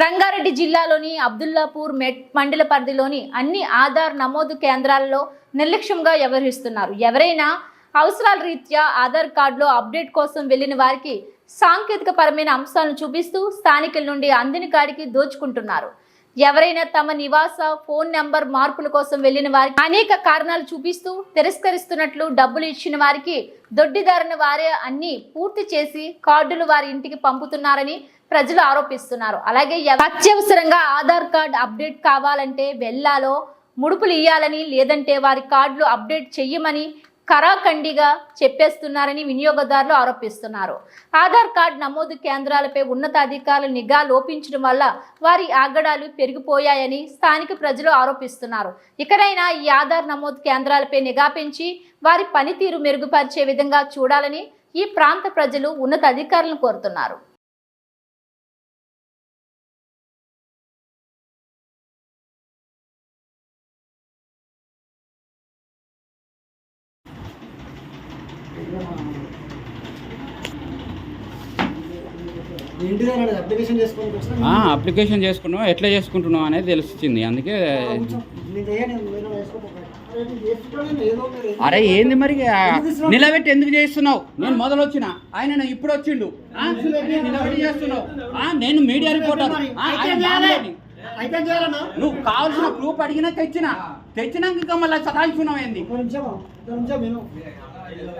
రంగారెడ్డి జిల్లాలోని అబ్దుల్లాపూర్ మెట్ మండల పరిధిలోని అన్ని ఆధార్ నమోదు కేంద్రాల్లో నిర్లక్ష్యంగా వ్యవహరిస్తున్నారు. ఎవరైనా అవసరాల రీత్యా ఆధార్ కార్డులో అప్డేట్ కోసం వెళ్ళిన వారికి సాంకేతిక పరమైన అంశాలను చూపిస్తూ స్థానికుల నుండి అందిన కాడికి దోచుకుంటున్నారు. ఎవరైనా తమ నివాస ఫోన్ నెంబర్ మార్పుల కోసం వెళ్ళిన వారికి అనేక కారణాలు చూపిస్తూ తిరస్కరిస్తున్నట్లు డబ్బులు ఇచ్చిన వారికి దొడ్డిదారిన వారే అన్ని పూర్తి చేసి కార్డులు వారి ఇంటికి పంపుతున్నారని ప్రజలు ఆరోపిస్తున్నారు. అలాగే అత్యవసరంగా ఆధార్ కార్డ్ అప్డేట్ కావాలంటే వెళ్ళాలో ముడుపులు ఇయ్యాలని లేదంటే వారి కార్డులు అప్డేట్ చెయ్యమని కరాఖండిగా చెప్పేస్తున్నారని వినియోగదారులు ఆరోపిస్తున్నారు. ఆధార్ కార్డ్ నమోదు కేంద్రాలపై ఉన్నతాధికారులు నిఘా లోపించడం వల్ల వారి ఆగడాలు పెరిగిపోయాయని స్థానిక ప్రజలు ఆరోపిస్తున్నారు. ఇకనైనా ఈ ఆధార్ నమోదు కేంద్రాలపై నిఘా పెంచి వారి పనితీరు మెరుగుపరిచే విధంగా చూడాలని ఈ ప్రాంత ప్రజలు ఉన్నతాధికారులను కోరుతున్నారు. అప్లికేషన్ చేసుకున్నావు? ఎట్లా చేసుకుంటున్నావు అనేది తెలిసింది అందుకే. అరే, ఏదో మీరు? నిలబెట్టి ఎందుకు చేస్తున్నావు? నేను మొదలు వచ్చిన ఆయన ఇప్పుడు వచ్చిండు. నిలబెట్టి చేస్తున్నావు. నేను మీడియా రిపోర్టర్ నువ్వు కావాల్సిన ప్రూఫ్ అడిగినా తెచ్చిన. తెచ్చినాక ఇంకా మళ్ళీ సతాయించున్నావు ఏంది?